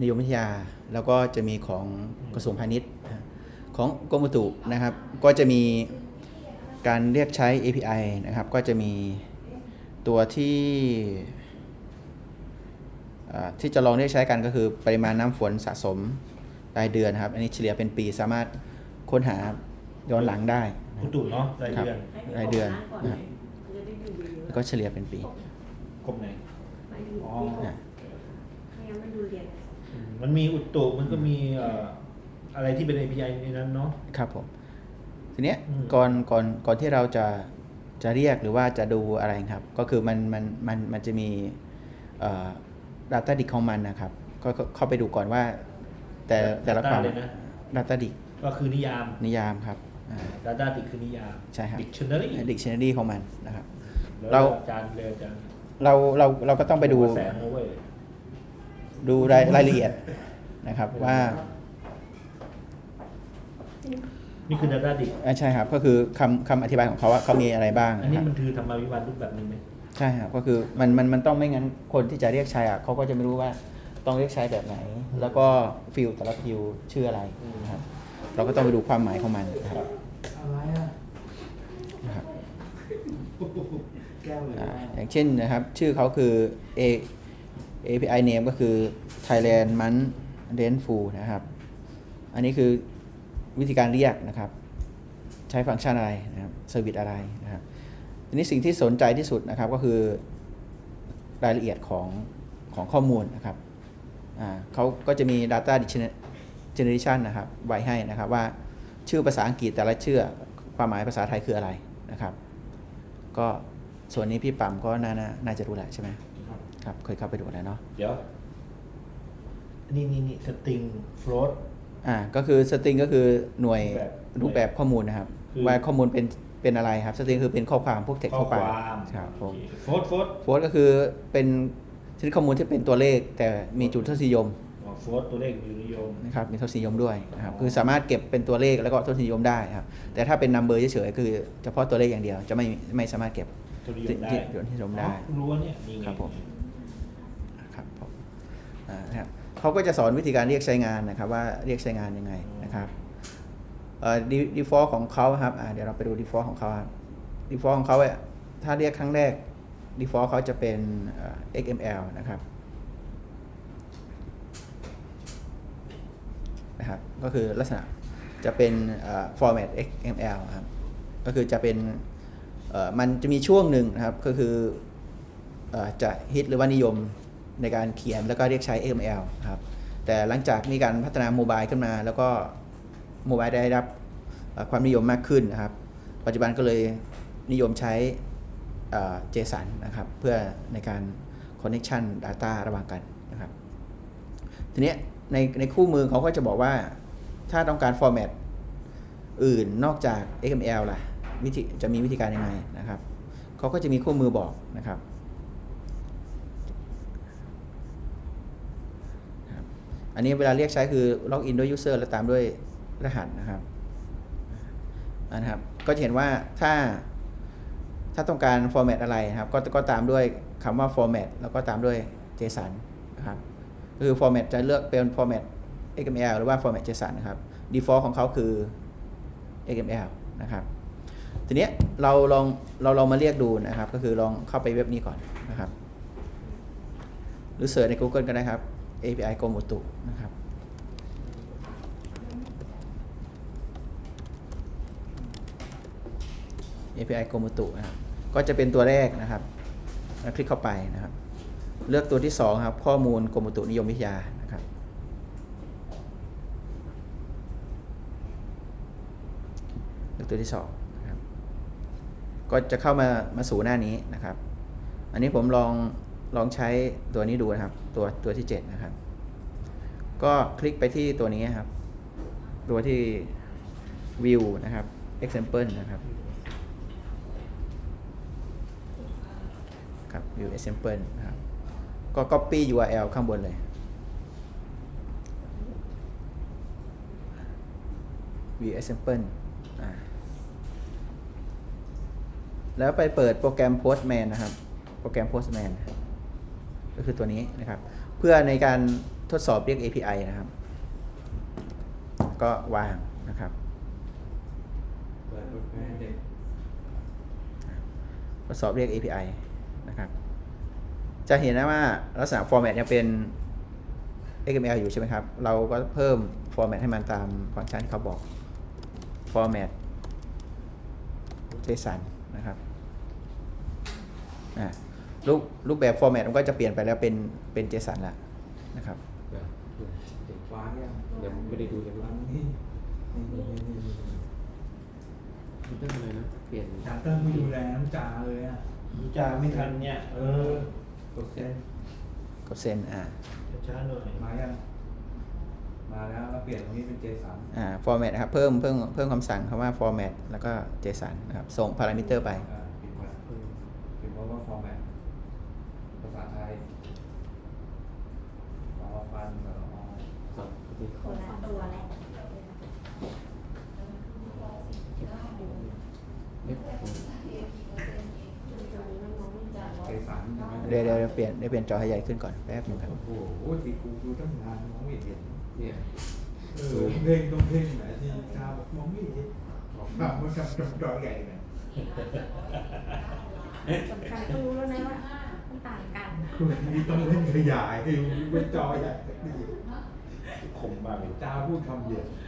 นิยมวิทยา แล้วก็จะมีของกระทรวงพาณิชย์นะของกรมอุตุนะครับ ก็จะมีการเรียกใช้ API นะครับ ก็จะมีตัวที่อ่าที่จะลองเรียกใช้กันก็คือปริมาณน้ำฝนสะสมรายเดือนนะครับ อันนี้เฉลี่ยเป็นปีสามารถค้นหาย้อนหลังได้นะคุณตู่เนาะรายครับเดือนรายเดือนก่อนนะครับจะได้ดูดีแล้วก็เฉลี่ยเป็นปีกรมไหนไม่ดูอ๋อนะไม่งั้นมันดูเรียนอื มมันมีอุตุมันก็มีเอ่ออะไรที่เป็น API ในนั้นเนาะครับผมทีเนี้ยอืมก่อนก่อนก่อนที่เราจะจะเรียกหรือว่าจะดูอะไรครับ ก็คือมันมันมันมันจะมีเอ่อ data dict ของมันนะครับก็ก็เข้าไปดูก่อนว่า แต่แต่ละความเลยนะ data dict ก็คือนิยามนิยามครับอ่า Data ติคือนิยามใช่ครับ Dictionary dictionary ของมันนะครับแล้วเราอาจารย์เลยอาจารย์เราเราเราก็ต้องไปดูแสงนะเว้ย ดูรายรายละเอียดนะครับว่านี่คือ Data ดิอ่าใช่ครับ ก็คือคำคำอธิบายของเขาว่าเขามีอะไรบ้างอันนะนี้ครับมันคือธรรมวิวัฒน์รูปแบบหนึงไหมใช่ครับก็คือมันมันมันต้องไม่งั้นคนที่จะเรียกใช้อะเขาก็จะไม่รู้ว่าต้องเรียกใช้แบบไหน แล้วก็ฟิลแต่ละฟิลชื่ออะไรนะครับ เราก็ต้องไปดูความหมายของมันนะครับอะไรอะนะครับแก้วเลยอ่าว่าอย่างเช่นนะครับ ชื่อเขาคือ A API name ก็คือ Thailand Month Rainfall นะครับ อันนี้คือวิธีการเรียกนะครับ ใช้ฟังก์ชันอะไรนะครับเซอร์วิสอะไรนะครับทีนี้สิ่งที่สนใจที่สุดนะครับก็คือรายละเอียดของของข้อมูลนะครับเขาก็จะมี Data Generation นะครับไว้ให้นะครับว่าชื่อภาษาอังกฤษแต่ละชื่อความหมายภาษาไทยคืออะไรนะครับ ก็ส่วนนี้พี่ปั๊มก็น่าน่าน่าจะรู้แหละใช่ไหม ครับเคยเข้าไปดูแล้วเนาะเดี๋ยว นี่นี่นี่สตริงโฟลต อ่าก็คือสตริงก็คือหน่วยแบบรูปแบบข้อมูลนะครับ คือ ว่าข้อมูลเป็นเป็นอะไรครับสตริงคือเป็นข้อความพวกเท็กข้อข้อความความครับผมโฟลตโฟลตโฟลก็คือเป็นชนิดข้อมูลที่เป็นตัวเลข แต่มีจุดทศนิยมโฟลตตัวเลขอยู่นิยม นะครับมีทศนิยมด้วยนะครับอ๋อคือสามารถเก็บเป็นตัวเลขแล้วก็ทศนิยมได้ครับแต่ถ้าเป็นนัมเบอร์เฉยๆคือเฉพาะตัวเลขอย่างเดียวจะไม่ไม่สามารถเก็บ ตัวนิยมได้ที่ที่นิยมได้อ๋อคุณรู้ว่าเนี่ยนี่ไงครับผม นะครับเขาก็จะสอนวิธีการเรียกใช้งานนะครับว่าเรียกใช้งานยังไงนะครับดีฟอลต์ของเขาครับเดี๋ยวเราไปดูดีฟอลต์ของเขาครับดีฟอลต์ของเขาถ้าเรียกครั้งแรกดีฟอลต์เขาจะเป็น XML นะครับนะครับก็คือลักษณะจะเป็นเอ่อ format XML ครับก็คือจะเป็นมันจะมีช่วงหนึ่งนะครับก็คืออจะฮิตหรือว่านิยม ในการเขียนแล้วก็เรียกใช้ XML ครับแต่หลังจากมีการพัฒนาโมบายขึ้นมา แล้วก็โมบายได้รับความนิยมมากขึ้นนะครับ ปัจจุบันก็เลยนิยมใช้เอ่อ JSON นะครับ เพื่อในการ connection data ระหว่างกันนะครับ ทีนี้ในในคู่มือเขาก็จะบอกว่าถ้าต้องการ format อื่นนอกจาก XML ล่ะวิธีจะมีวิธีการยังไงนะครับเขาก็จะมีคู่มือบอกนะครับ อันนี้เวลาเรียกใช้คือล็อกอินด้วย user แล้วตามด้วยรหัสนะครับนะครับ ก็จะเห็นว่าถ้าถ้าต้องการ format อะไรนะครับก็ก็ตามด้วยคำว่า format แล้วก็ตามด้วย JSON นะครับคือ format จะเลือกเป็น format XML หรือว่า format JSON นะครับ default ของเขาคือ XML นะครับ ทีนี้เราลองเราลองมาเรียกดูนะครับ ก็คือลองเข้าไปเว็บนี้ก่อนนะครับ หรือเสิร์ชใน Google ก็ได้ครับ API กรมอุตุนะครับ API กรมอุตุนะครับก็จะเป็นตัวแรกนะครับแล้วคลิกเข้าไปนะครับ เลือกตัวที่2ครับข้อมูลกรมอุตุนิยมวิทยานะครับ เลือกตัวที่2นะครับก็จะเข้ามามาสู่หน้านี้นะครับ อันนี้ผมลอง ลองใช้ตัวนี้ดูนะครับ ตัวตัวที่ 7 นะครับ ก็คลิกไปที่ตัวนี้ครับ ตัวที่ view นะครับ example นะครับครับ view example นะครับ ก็ copy URL ข้างบนเลย view example อ่าแล้วไปเปิดโปรแกรม Postman นะครับ โปรแกรม Postman ก็คือตัวนี้นะครับ เพื่อในการทดสอบเรียก API นะครับ ก็วางนะครับทดสอบเรียก API นะครับ จะเห็นนะว่าลักษณะ format ยังเป็น XML อยู่ใช่ไหมครับ เราก็เพิ่ม format ให้มันตามฟังก์ชันที่เขาบอก format JSON นะครับ อ่า รูปรูปแบบ format มันก็จะเปลี่ยนไปแล้วเป็นเป็น JSON แล้วนะครับเด็กว้างยังยังไม่ได้ดูเลยว้าว่างนี่นี่นี่นี่นี่มันต้องอะไรนะเปลี่ยนจาเติ้ลไม่ดูแลน้ำจาเลยอะจาไม่ทันเนี่ย เออกดเส้นกดเซ็นอ่าช้าๆหน่อยมายังมาแล้วแล้วเปลี่ยนตรงนี้เป็นเจสันอ่า format นะครับเพิ่มเพิ่มเพิ่มคำสั่งคำว่า format แล้วก็ JSON นะครับส่ง parameter ไปอ่าปิดไว้ปิดไว้ว่า format ภาษาไทยรอฟันรอ สองที่ คนละตัวแหละ เอ๊ะ ตรงนี้มันมองไม่จัด เจ สันใช่ไหมเดี๋ยวเดี๋ยวเดี๋ยวเปลี่ยนเดี๋ยวเปลี่ยนจอให้ใหญ่ขึ้นก่อนแป๊บหนึงครับ โอ้โหที่กูดูตั้งนานมองไม่เห็นเนี่ยเออเพ่งต้องเพ่งไหนที่ชาบอกมองไม่เห็นถามว่าจำจำจอใหญ่ไหมสำคัญต้องรู้แล้วนะว่ามันต่างกันคุณนี่ต้องเล่นขยายให้เป็นจอใหญ่สักทีคมมากเลยจ้าพูดคำเดียวเ